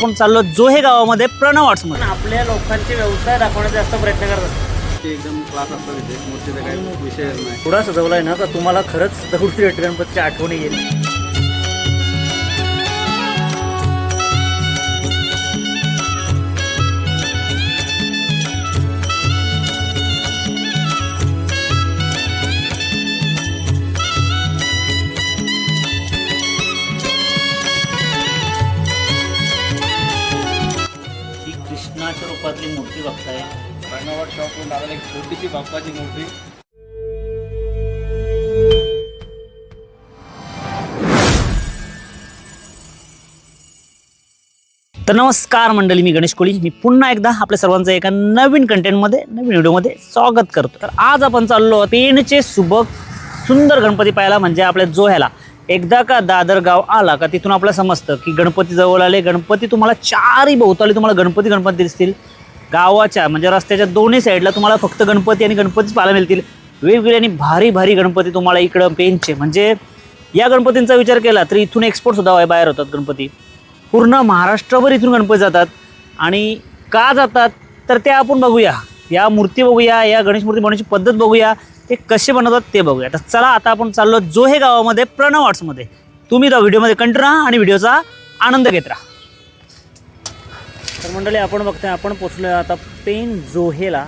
आपण चाललो जोहे गावामध्ये प्रणव आर्ट्समध्ये आपल्या लोकांचे व्यवसाय दाखवण्याचा जास्त प्रयत्न करत असतात ते एकदम क्लास असतात मूर्तीचा काही विषयच नाही. पुढा सजवलाय ना तर तुम्हाला खरंच दगडूशेठ गणपतीची आठवणी येईल. कृष्णाच्या रूपातली मूर्ती बघताय. रंगावट शॉपवरून आलेली एक छोटीशी बाप्पाची मूर्ती. तर नमस्कार मंडळी मी गणेश कोळी. मी पुन्हा एकदा आपल्या सर्वांचं एका नवीन कंटेंटमध्ये नवीन व्हिडिओमध्ये स्वागत करतो. तर आज आपण चाललो पेणचे सुबक सुंदर गणपती पाहायला म्हणजे आपल्या जोह्याला. एकदा का दादर गाव आला का तिथून आपल्याला समजतं की गणपती जवळ आले गणपती तुम्हाला चारही भोवताली तुम्हाला गणपती गणपती दिसतील. गावाच्या म्हणजे रस्त्याच्या दोन्ही साईडला तुम्हाला फक्त गणपती आणि गणपतीच पाहायला मिळतील. वेगवेगळे आणि भारी भारी गणपती तुम्हाला इकडं पेनचे म्हणजे या गणपतींचा विचार केला तर इथून एक्सपोर्टसुद्धा बाहेर होतात गणपती. पूर्ण महाराष्ट्रभर इथून गणपती जातात. आणि का जातात? तर ते आपण बघूया. या मूर्ती बघूया या गणेश मूर्ती बनवण्याची पद्धत बघूया. ते कसे बनवतात ते बघूया. तर चला आता आपण चाललो जोहे गावामध्ये प्रणव आर्ट्समध्ये तुम्ही त्या व्हिडिओमध्ये कंटिन्यू राहा आणि व्हिडिओचा आनंद घेत राहा. तर मंडळी आपण बघतोय आपण पोचलो आता पेन जोहेला.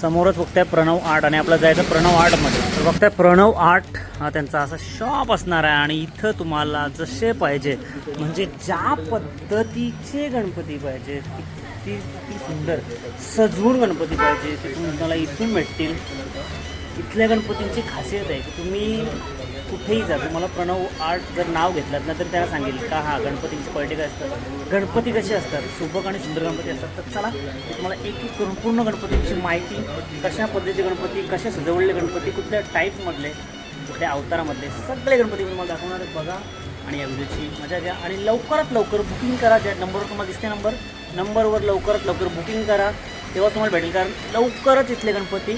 समोरच बघताय प्रणव आर्ट आणि आपलं जायचं प्रणव आर्टमध्ये तर बघताय प्रणव आर्ट हा त्यांचा असा शॉप असणार आहे आणि इथं तुम्हाला जसे पाहिजे म्हणजे ज्या पद्धतीचे गणपती पाहिजे किती सुंदर सजवून गणपती पाहिजे ते तुम्हाला इथून भेटतील. इथल्या गणपतींची खासियत आहे की तुम्ही कुठेही जा तुम्हाला प्रणव आर्ट जर नाव घेतलं ना तर त्याला सांगेल का हा गणपतींची क्वालिटी काय असतात? गणपती कसे असतात? सुबक आणि सुंदर गणपती असतात? तर चला तुम्हाला एक एक करून पूर्ण गणपतींची माहिती कशा पद्धतीचे गणपती कसे सजवलेले गणपती कुठल्या टाईपमधले कुठल्या अवतारामधले सगळे गणपती मी तुम्हाला दाखवणार आहेत बघा आणि या व्हिडिओची मजा घ्या. आणि लवकरात लवकर बुकिंग करा. ज्या नंबरवर तुम्हाला दिसते नंबर नंबरवर लवकरात लवकर बुकिंग करा. तेव्हा तुम्हाला भेटेल. कारण लवकरच इथले गणपती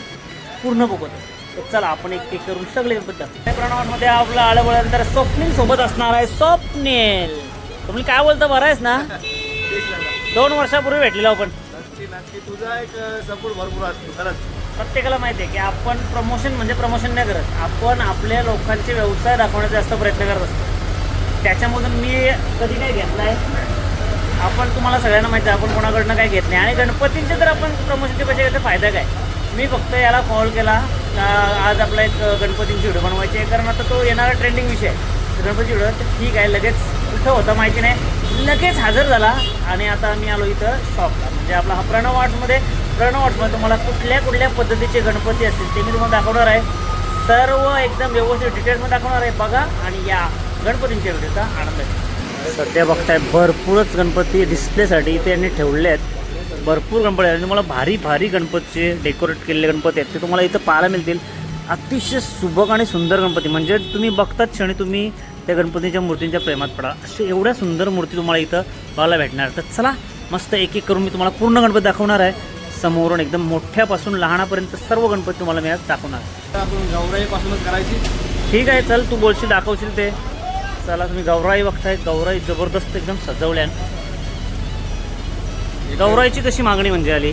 पूर्ण बघत तर चला आपण एक एक करून सगळे. त्या प्रमाणामध्ये आपलं आलं बोलल्यानंतर स्वप्नील सोबत असणार आहे. स्वप्नील! तुम्ही काय बोलता? बरं आहेस ना? दोन वर्षापूर्वी भेटलेलो आपण. तुझा एक सपोर्ट भरपूर असतो खरंच. प्रत्येकाला माहिती आहे की आपण प्रमोशन म्हणजे प्रमोशन नाही करत. आपण आपल्या लोकांचे व्यवसाय दाखवण्याचा जास्त प्रयत्न करत असतो. त्याच्यामधून मी कधी काय घेतला आहे आपण तुम्हाला सगळ्यांना माहिती आहे आपण कोणाकडनं काय घेत नाही. आणि गणपतींचे जर आपण प्रमोशनचे पैसे घेतले फायदा काय? मी फक्त याला कॉल केला. का आज आपला एक गणपतींची व्हिडिओ बनवायची आहे. कारण आता तो येणारा ट्रेंडिंग विषय आहे. गणपती व्हिडिओ तर ठीक आहे लगेच कुठं होता माहिती नाही. लगेच हजर झाला आणि आता मी आलो इथं शॉपला म्हणजे आपला हा प्रणव आर्टमध्ये प्रणव आर्टमध्ये तुम्हाला कुठल्या कुठल्या पद्धतीचे गणपती असतील ते मी तुम्हाला दाखवणार आहे. सर्व एकदम व्यवस्थित डिटेल्समध्ये दाखवणार आहे. बघा आणि या गणपतींच्या व्हिडिओचा आनंद घ्या. सध्या बघताय भरपूरच गणपती डिस्प्लेसाठी इथे यांनी ठेवले आहेत. भरपूर गणपती आहेत. तुम्हाला भारी भारी गणपतीचे डेकोरेट केलेले गणपती आहेत. ते तुम्हाला इथं पाहायला मिळतील. अतिशय सुबक आणि सुंदर गणपती. म्हणजे तुम्ही बघताच क्षणी तुम्ही त्या गणपतीच्या मूर्तींच्या प्रेमात पडा. असे एवढ्या सुंदर मूर्ती तुम्हाला इथं पाहायला भेटणार. तर चला मस्त एक एक करून मी तुम्हाला पूर्ण गणपती दाखवणार आहे. समोरून एकदम मोठ्यापासून लहानापर्यंत सर्व गणपती तुम्हाला मी आज दाखवणार. आपण गौराईपासूनच करायची? ठीक आहे चल तू बोलशील दाखवशील ते. चला तुम्ही गौराई बघताय. गौराई जबरदस्त एकदम सजवल्यान. गौराईची कशी मागणी म्हणजे आली?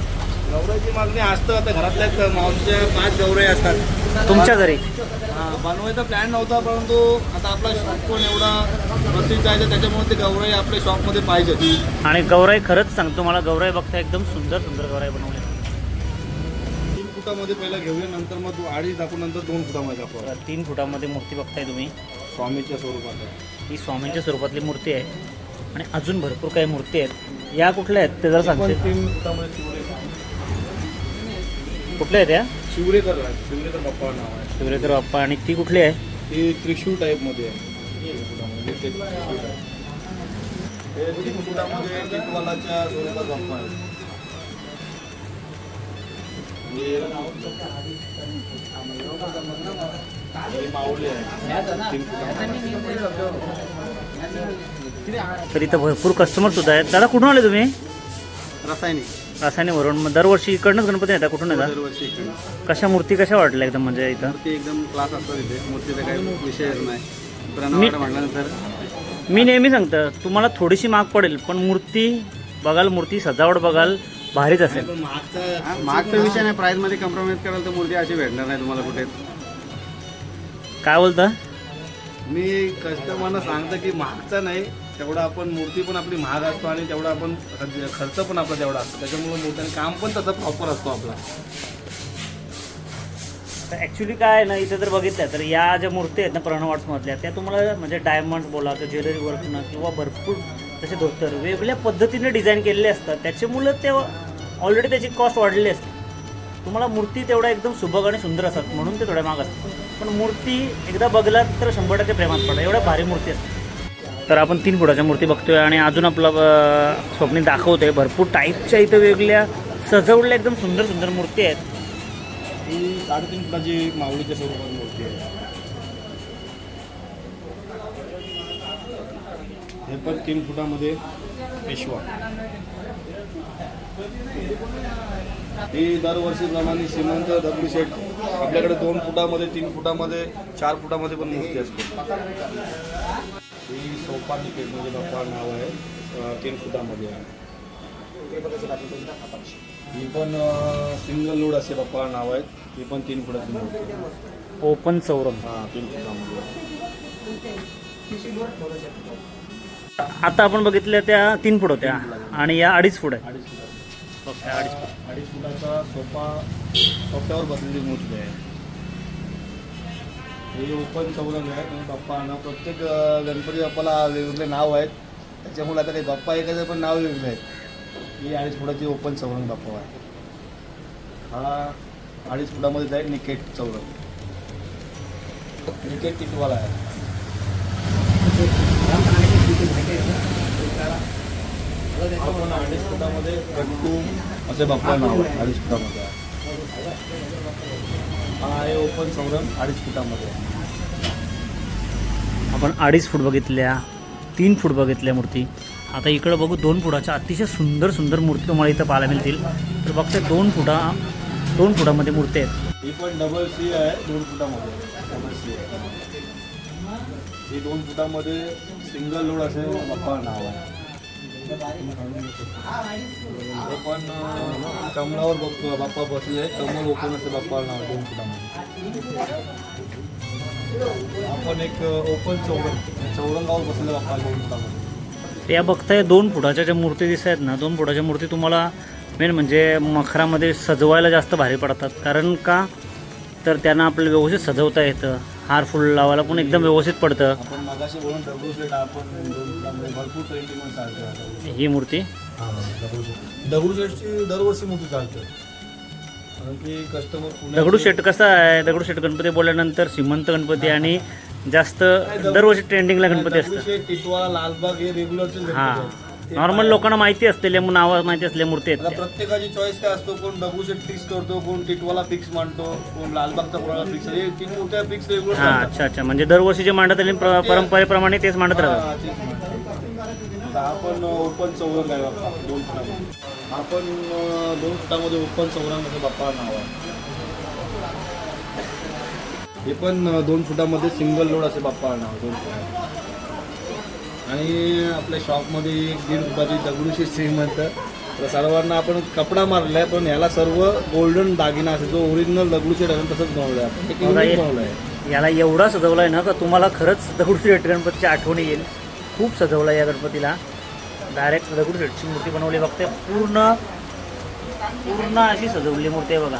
गौराईची मागणी असतं आता घरातल्या मावशीच्या पाच गौराई असतात. तुमच्या घरी? बनवायचा प्लॅन नव्हता परंतु आता आपला शॉप पण एवढा प्रसिद्ध आहे त्याच्यामुळे ते गौराई आपल्या शॉपमध्ये पाहिजेत आणि गौराई खरंच सांगतो मला गौराई बघता एकदम सुंदर सुंदर गौराई बनवली. तीन फुटामध्ये पहिला घेऊया नंतर मग तू अडीच दाखवून नंतर दोन फुटामध्ये दाखव. तीन फुटामध्ये मूर्ती बघताय तुम्ही. स्वामीच्या स्वरूपात. ही स्वामींच्या स्वरूपातली मूर्ती आहे. आणि अजून भरपूर काही मूर्ती आहेत. या कुठल्या आहेत? ते जरा सांगते कुठल्या आहेत या? शिवरेकर आहे. शिवरेकर बाप्पा नाव आहे. शिवरेकर बाप्पा. आणि ती कुठली आहे? ते त्रिशूळ टाईपमध्ये आहे. ते त्रिशूळ आहे. हे तीन फुटामध्ये टिटवालाच्या स्वरूपात बाप्पा आहे हे माऊली आहे. तीन फुटामध्ये तर इथं भरपूर कस्टमर सुद्धा आहेत. दादा कुठून आले तुम्ही? रासायनिक. रासायनिकवरून मग दरवर्षी इकडनंच गणपती येतात कुठून येतात दरवर्षी इकडे कशा मूर्ती कशा वाटल्या एकदम म्हणजे इथं? मूर्ती एकदम क्लास असतात इथे. मूर्तीचा काही विषयच नाही. म्हटल्यानंतर. मी नेहमी सांगतो तुम्हाला थोडीशी महाग पडेल पण मूर्ती बघाल मूर्ती सजावट बघाल भारीच असेल. हा, मागचा मागचा विषय नाही. प्राइसमध्ये कॉम्प्रोमाइज कराल तर मूर्ती अशी भेटणार नाही तुम्हाला कुठे. काय बोलता? मी कस्टमरना सांगतो की महागचा नाही तेवढा आपण मूर्ती पण आपली महाग असतो आणि तेवढा आपण खर्च पण आपला तेवढा असतो. त्याच्यामुळे मूर्ती काम पण तसं प्रॉपर असतो आपला. तर ॲक्च्युली काय ना इथं जर बघितल्या तर या ज्या मूर्ती आहेत ना प्रणव आर्ट्समधल्या त्या तुम्हाला म्हणजे डायमंड बोला तर ज्वेलरी वर्कनं किंवा भरपूर तसे धोतर वेगवेगळ्या पद्धतीने डिझाईन केलेले असतात. त्याच्यामुळं ते ऑलरेडी त्याची कॉस्ट वाढलेली असते. तुम्हाला मूर्ती तेवढ्या एकदम सुबक आणि सुंदर असतात म्हणून ते थोड्या महाग असतात. पण मूर्ती एकदा बघलात तर शंभर टक्के प्रेमात पडतात. एवढ्या भारी मूर्ती असतात. तर आपण तीन फुटाच्या मूर्ती बघतोय आणि अजून आपला अं, दाखवतोय. भरपूर टाईपच्या इथं वेगळ्या सजवलेल्या एकदम सुंदर सुंदर मूर्ती आहेत. ही साडेतीन फुटाची मावळीच्या स्वरूपात मूर्ती आहे. हे पण तीन फुटामध्ये पेशवा. ही दरवर्षीप्रमाणे श्रीमंत दगडूशेठ आपल्याकडे दोन फुटामध्ये तीन फुटामध्ये चार फुटामध्ये पण मूर्ती असते. ही सोपा तिकीट म्हणजे बाप्पा नाव आहे अं, तीन फुटामध्ये आहे. ही पण सिंगल लोड असे बाप्पा नाव आहेत ही पण तीन फुटाची मूर्ती. ओपन चौरंग. हा तीन फुटामध्ये आता आपण बघितल्या त्या तीन फूट होत्या आणि या अडीच फूट आहे. अडीच फूट. अडीच फुटाचा सोफा सोफ्यावर बसलेली मूर्ती आहे. हे ओपन चौरंग आहे आणि बाप्पा नाव प्रत्येक गणपती बाप्पाला वेगवेगळे नाव आहेत. त्याच्यामुळे आता ते बाप्पा एकाचं पण नाव वेगळे आहेत ही अडीच फुटाची ओपन चौरंग बाप्पा आहे. हा अडीच फुटामध्येच आहे निकेट चौरंग. निकेट टिटवाला आहे. आपण अडीच फुटामध्ये गट्टू असे बाप्पा नाव आहे अडीच फुटामध्ये. हा आहे ओपन चौरंग अडीच फुटामध्ये. आपण अडीच फूट बघितल्या तीन फूट बघितल्या मूर्ती. आता इकडं बघू दोन फुटाच्या अतिशय सुंदर सुंदर मूर्ती तुम्हाला इथं पाहायला मिळतील. तर बघते दोन फुटा दोन फुटामध्ये मूर्ती आहेत. ही पण डबल सी आहे दोन फुटामध्ये. डबल सी आहे. ही दोन फुटामध्ये सिंगल लोड असे बाप्पा नाव आहे. पण कमळावर बघतो बाप्पा बसले कमळ ओपन असे बाप्पा नाव दोन आपण एक ओपन चौरंग चौरंगावर बसलेला बाप्पा दोन फुटामध्ये त्या बघताय दोन फुटाच्या ज्या मूर्ती दिसत आहेत ना दोन फुटाच्या मूर्ती तुम्हाला मेन म्हणजे मखरामध्ये सजवायला जास्त भारी पडतात. कारण का? तर त्यांना आपल्याला व्यवस्थित सजवता येतं. हार फुल लावायला पण एकदम व्यवस्थित पडतं. आपण मगाशी बोलून आपण भरपूर चालते ही मूर्ती? दगडूशेठ दगडूशेठची दरवर्षी मोठी चालते. कारण की कस्टमर पुण्याचे- दगडूशेठ कसा आहे? दगडूशेठ गणपती बोलल्यानंतर श्रीमंत गणपती आणि जास्त दरवर्षी ट्रेंडिंगला गणपती असतं दगडूशेठ टिटवाळा लालबाग हे रेग्युलरचे हा. नॉर्मल लोकांना माहिती असलेल्या नावं माहिती असलेल्या मूर्ती आहेत आता त्या प्रत्येकाची चॉईस काय असतो कोण दगडूशेठ फिक्स करतो कोण टिटवाला फिक्स मांडतो कोण लालबागचा कोणाला फिक्स हे तीन मोठ्या फिक्स रेग्युलर हा अच्छा अच्छा. म्हणजे दरवर्षी जे मांडत आले प्र- परंपरेप्रमाणे तेच मांडत राहतात. आपण ओपन चौरंग आहे बाप्पा दोन फुटामध्ये. आपण अं, दोन फुटामध्ये ओपन चौरंग असं बाप्पा नाव आहे. हे पण अं, दोन फुटामध्ये सिंगल लोड असे बाप्पा नाव दोन फुटामध्ये. आणि आपल्या शॉपमध्ये एक दीड फुटाची दगडूशी श्रीमंत तर सर्वांना आपण कपडा मारलाय पण ह्याला सर्व गोल्डन दागिना असे जो ओरिजिनल दगडूशेठ आहे तसंच बनवलं आहे आपण आहे याला एवढा सजवलाय ना का तुम्हाला खरंच दगडूशेठ गणपतीची आठवण येईल. खूप सजवलं या गणपतीला. डायरेक्ट दगडूशेठची मूर्ती बनवली बघते. पूर्ण पूर्ण अशी सजवली मूर्ती आहे बघा.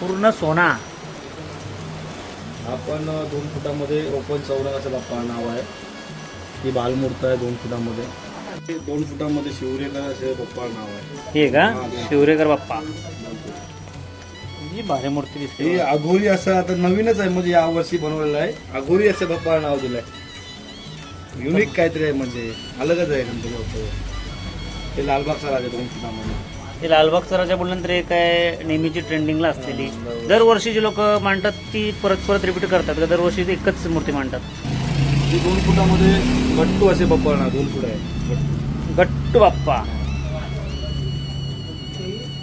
पूर्ण सोना. आपण दोन फुटामध्ये ओपन चौरंग असं बाप्पा नाव आहे. ही बालमूर्त आहे दोन फुटामध्ये. दोन फुटामध्ये शिवरेकर असे बाप्पा नाव आहे. हे का? शिवरेकर बाप्पा. ही भारी मूर्ती हे दिसते अघोरी असं आता नवीनच आहे म्हणजे यावर्षी बनवलेलं आहे. अघोरी असं बाप्पा नाव दिलंय. युनिक काहीतरी आहे म्हणजे अलगच आहे बाप्पा हे लालबागचा राजा दोन फुटामध्ये. हे लालबागचा राजा बोलल्यानंतर एक आहे नेहमीची ट्रेंडिंगला असलेली. दरवर्षी जी लोक मांडतात ती परत परत रिपीट करतात. का दरवर्षी ती एकच मूर्ती मांडतात? दोन फुटामध्ये गट्टू असे बाप्पा नाव दोन फुट आहे गट्टू. बाप्पा.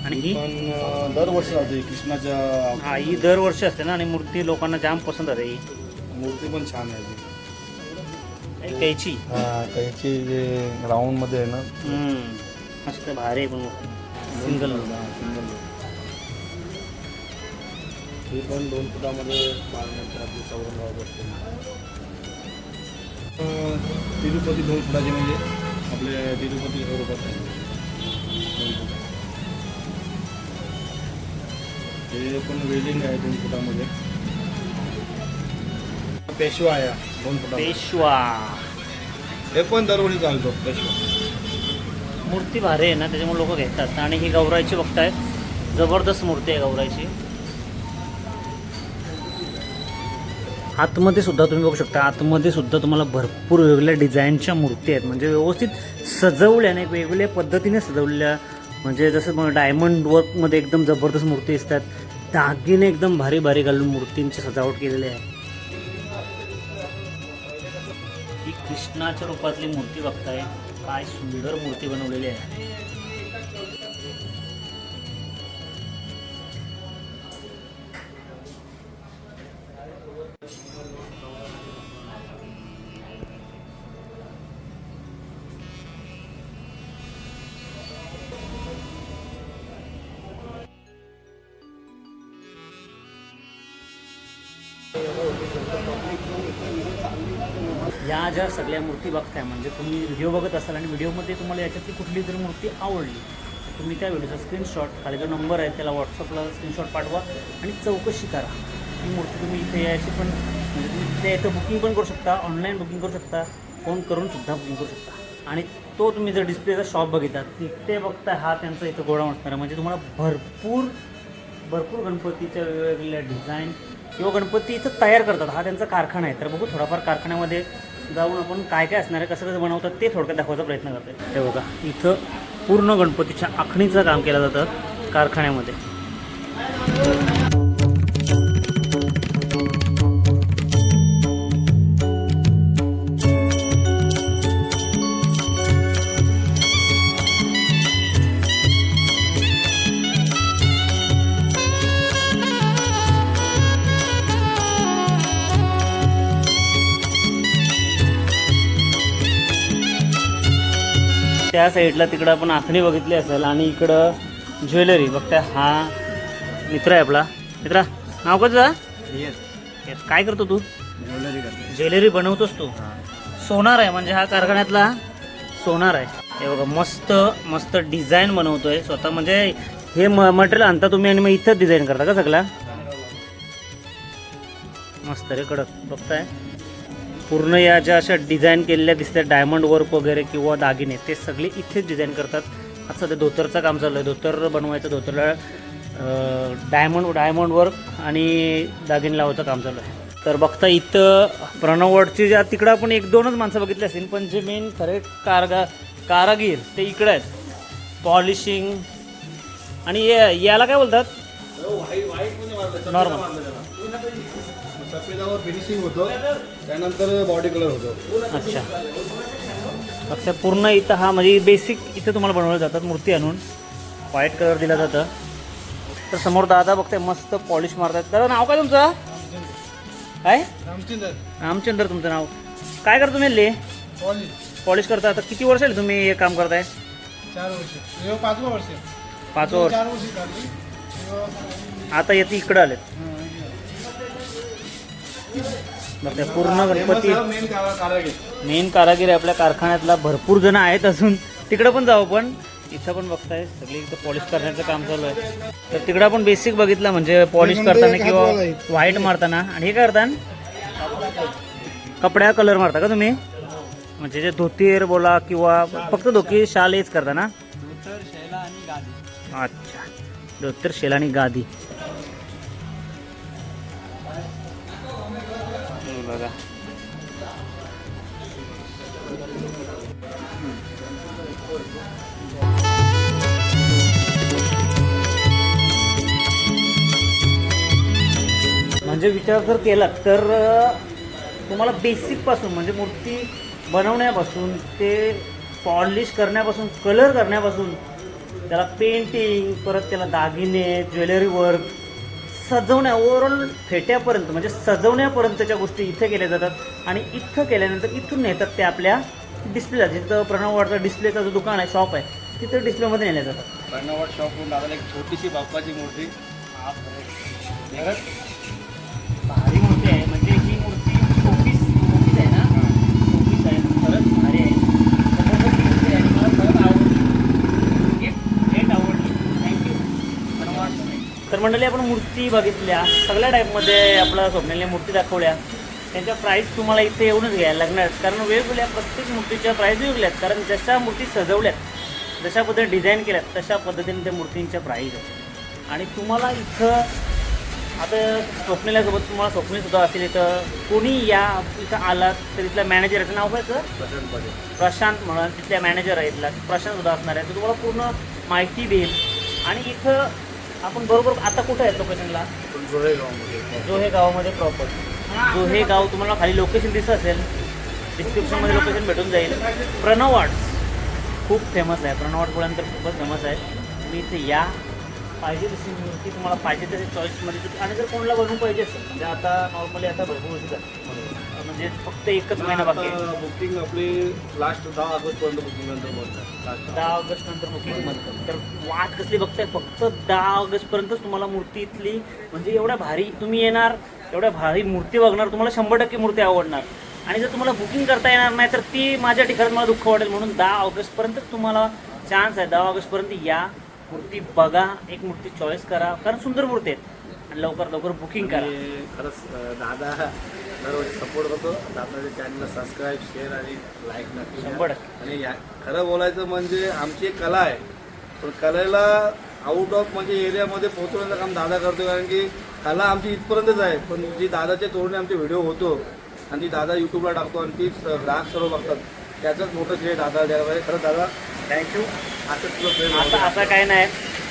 आणि ही? पण अ, दरवर्षी राहते कृष्णाच्या हा ही दरवर्षी असते ना आणि मूर्ती लोकांना जाम पसंत आहे ही. मूर्ती पण छान आहे. ती कैची. हा त्याची जे राऊंडमध्ये आहे ना. हम्म. मस्त भारी आहे पण मूर्ती. सिंगल. हा, आहे. ही पण दोन फुटामध्ये मारण्याची आपली चौरंगावर बसते तिरुपती दोन फुटाचे म्हणजे आपले तिरुपती स्वरूपात आहे. दोन फुट. हे पण वेलिंग आहे दोन फुटामध्ये. पेशवा आहे हा, दोन फुटा पेशवा. हे पण दरवर्षी चालतो पेशवा. मूर्ती भारी आहे ना त्याच्यामुळे लोक घेतात. आणि ही गौराईची बघताय जबरदस्त मूर्ती आहे गौराईची. आतमध्ये सुद्धा तुम्ही बघू शकता आतमध्ये सुद्धा तुम्हाला भरपूर वेगवेगळ्या डिझाईनच्या मूर्ती आहेत. म्हणजे व्यवस्थित सजवल्याने वेगवेगळ्या पद्धतीने सजवलेल्या म्हणजे जसं डायमंड वर्कमध्ये एकदम जबरदस्त मूर्ती दिसतात. दागिने एकदम भारी भारी घालून मूर्तींची सजावट केलेली आहे. ही कृष्णाच्या रूपातली मूर्ती बघताय. काय सुंदर मूर्ती बनवलेली आहे. या ज्या सगळ्या मूर्ती बघताय म्हणजे तुम्ही व्हिडिओ बघत असाल आणि व्हिडिओमध्ये तुम्हाला याच्यातली कुठली जर मूर्ती आवडली तर तुम्ही त्या व्हिडिओचा स्क्रीनशॉट खाली जो नंबर आहे त्याला व्हॉट्सअपला स्क्रीनशॉट पाठवा आणि चौकशी करा. ही मूर्ती तुम्ही इथे यायची पण म्हणजे तुम्ही त्या इथं बुकिंग पण करू शकता ऑनलाईन बुकिंग करू शकता फोन करून सुद्धा बुकिंग करू शकता. आणि तो तुम्ही जर डिस्प्लेचा शॉप बघितला तिथे बघताय हा त्यांचा इथं गोडाऊन असणार आहे. म्हणजे तुम्हाला भरपूर भरपूर गणपतीच्या वेगवेगळ्या डिझाईन किंवा गणपती इथं तयार करतात. हा त्यांचा कारखाना आहे. तर बघू थोडाफार कारखान्यामध्ये जाऊन आपण काय काय असणार आहे कसं कसं बनवतात ते थोडक्यात दाखवायचा प्रयत्न करतोय. हे बघा इथं पूर्ण गणपतीच्या आखणीचं काम केलं जातं कारखान्यामध्ये. त्या साईडला तिकडं आपण आखणी बघितली असेल आणि इकडं ज्वेलरी. बघताय हा मित्र आहे आपला. मित्रा नाव कसं तुझं? काय करतो तू? ज्वेलरी करते. ज्वेलरी बनवतोस तू. सोनार आहे म्हणजे हा कारखान्यातला सोनार आहे. हे बघा मस्त मस्त डिझाईन बनवतोय. स्वतः म्हणजे हे मटेरियल आणता तुम्ही आणि मग इथंच डिझाईन करता का सगळा? मस्त रे कडक. बघताय. पूर्ण या ज्या अशा डिझाईन केलेल्या दिसतात डायमंड वर्क वगैरे किंवा दागिने ते सगळे इथेच डिझाईन करतात. आता सध्या धोतरचं काम चालू आहे धोतर बनवायचं धोतरला डायमंड डायमंड वर्क आणि दागिने लावायचं काम चालू आहे तर बघता इथं प्रणववडची ज्या तिकडं आपण एक दोनच माणसं बघितली असतील पण जे मेन खरे कारगा कारागीर ते इकडे आहेत. पॉलिशिंग आणि या- याला काय बोलतात? नॉर्मल सफेदावर फिनिशिंग होतं. त्यानंतर बॉडी कलर होतो. अच्छा. फक्त पूर्ण इथं हा म्हणजे बेसिक इथं तुम्हाला बनवलं जातात मूर्ती आणून. व्हाईट कलर दिला जातं. तर समोर दादा बघते मस्त पॉलिश मारतात. दादा नाव काय तुमचं? काय? रामचंद्र. रामचंद्र तुमचं नाव. काय करता तुम्ही ले? पॉलिश करता. आता किती वर्ष आले तुम्ही हे काम करताय? चार वर्ष. हे पाचवं वर्ष. पाच वर्ष. चार वर्ष काढली आता येते इकडं आलेत. बघते पूर्ण गणपती मेन कारागीर. मेन कारागीर आहे आपल्या कारखान्यातला भरपूर जण आहेत अजून. तिकडं पण जाऊ पण. इथं पण बघताय सगळी इथं पॉलिश करण्याचं काम चालू आहे. तर तिकडं आपण बेसिक बघितलं म्हणजे पॉलिश करताना किंवा व्हाईट मारताना. आणि हे काय करता कपड्या कलर मारता का तुम्ही? म्हणजे जे धोतीर बोला किंवा फक्त धोती शाल हेच करता ना? अच्छा. धोतर शेल आणि गादी. म्हणजे विचार जर केला तर तुम्हाला बेसिकपासून म्हणजे मूर्ती बनवण्यापासून ते पॉलिश करण्यापासून कलर करण्यापासून त्याला पेंटिंग परत त्याला दागिने ज्वेलरी वर्क सजवण्या ओव्हरऑल फेट्यापर्यंत म्हणजे सजवण्यापर्यंतच्या गोष्टी इथे केल्या जातात आणि इथं केल्यानंतर इथून नेतात ते आपल्या डिस्प्लेला जिथं प्रणववाडचा डिस्प्लेचा जो दुकान आहे शॉप आहे तिथं डिस्प्लेमध्ये नेल्या जातात. कर्नावट शॉपवरून दादाला एक छोटीशी बाप्पाची मूर्ती. भारी मूर्ती आहे. म्हणजे ही मूर्ती आहे ना? आहे. खरंच भारी आहे. जबरदस्त मूर्ती आहे. आणि मला खरंच आवडली. गिफ्ट भेट आवडली. थँक्यू तर मंडळी आपण मूर्ती बघितल्या. सगळ्या टाईपमध्ये आपल्या स्वप्नाली मूर्ती दाखवल्या. त्यांच्या प्राईस तुम्हाला इथे येऊनच घ्यायला लागणार. कारण वेगवेगळ्या प्रत्येक मूर्तीच्या प्राईस वेगळ्या आहेत कारण जशा मूर्ती सजवल्यात जशा पद्धतीने डिझाईन केल्यात तशा पद्धतीने त्या मूर्तींच्या प्राईस आहेत. आणि तुम्हाला इथं आता स्वप्नीलासोबत तुम्हाला स्वप्नील सुद्धा असेल इथं. कोणी या इथं आलात तर इथल्या मॅनेजरचं नाव काय सर? प्रशांत म्हणून तिथल्या मॅनेजर आहेत इथला. प्रशांत सुद्धा असणार आहे. तर तुम्हाला पूर्ण माहिती देईल. आणि इथं आपण बरोबर आता कुठं आहेत लोकेशनला? पण जोळेगावमध्ये. जो हे गावामध्ये प्रॉपर जो हे गाव तुम्हाला खाली लोकेशन दिसत असेल. डिस्क्रिप्शनमध्ये लोकेशन भेटून जाईल. प्रणव आर्ट्स खूप फेमस आहे. प्रणव आर्ट बोलल्यानंतर खूपच फेमस आहे. तुम्ही इथे या. पाहिजे तशी मूर्ती तुम्हाला पाहिजे तशी चॉईसमध्ये आणि जर कोणाला बनवून पाहिजे असेल म्हणजे आता नॉर्मली आता भरपूर म्हणजे फक्त एकच महिना बाकी बुकिंग आपली लास्ट दहा ऑगस्ट पर्यंत बुकिंग नंतर बोलतात. दहा ऑगस्ट. नंतर बुकिंग म्हणतात तर वाट कसली बघताय? फक्त दहा ऑगस्टपर्यंतच तुम्हाला मूर्ती इथली म्हणजे एवढ्या भारी तुम्ही येणार एवढ्या भारी मूर्ती बघणार तुम्हाला शंभर टक्के मूर्ती आवडणार. आणि जर तुम्हाला बुकिंग करता येणार नाही तर ती माझ्या ठिकाणी मला दुःख वाटेल. म्हणून दहा ऑगस्टपर्यंतच तुम्हाला चान्स आहे. दहा ऑगस्टपर्यंत या. मूर्ती बघा एक मूर्ती चॉईस करा कारण सुंदर मूर्ती आहेत. आणि लवकर लवकर बुकिंग करा. खरंच दादा दरवर्षी सपोर्ट करतो. दादाच्या चॅनलला सबस्क्राईब शेअर आणि लाईक नक्की करा. शंभर. आणि या खरं बोलायचं म्हणजे आमची एक कला आहे. पण कलेला आउट ऑफ म्हणजे एरियामध्ये पोहोचवण्याचं काम दादा करतो कारण की कला आमची इथपर्यंतच आहे. पण जी दादाच्या तोरणे आमचे व्हिडिओ होतो आणि ती दादा यूट्यूबला टाकतो आणि अं, ग्राहक सर्व बघतात. त्याचंच मोठं श्रेय दादा द्यायला पाहिजे. खरं दादा थँक्यू दे. असं काय नाही.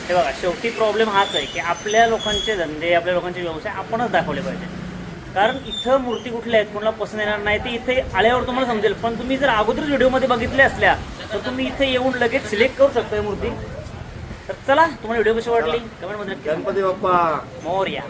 हे बघा शेवटी प्रॉब्लेम हाच आहे की आपल्या लोकांचे धंदे आपल्या लोकांचे व्यवसाय आपणच दाखवले पाहिजे. कारण इथं मूर्ती कुठल्या आहेत कोणाला पसंत येणार नाही ते इथे आल्यावर तुम्हाला समजेल. पण तुम्ही जर अगोदरच व्हिडिओमध्ये बघितल्या असल्या तर तुम्ही इथे येऊन लगेच सिलेक्ट करू शकता मूर्ती. तर चला तुम्हाला व्हिडिओ कशी वाटली? कमेंटमध्ये. गणपती बाप्पा. मोरया.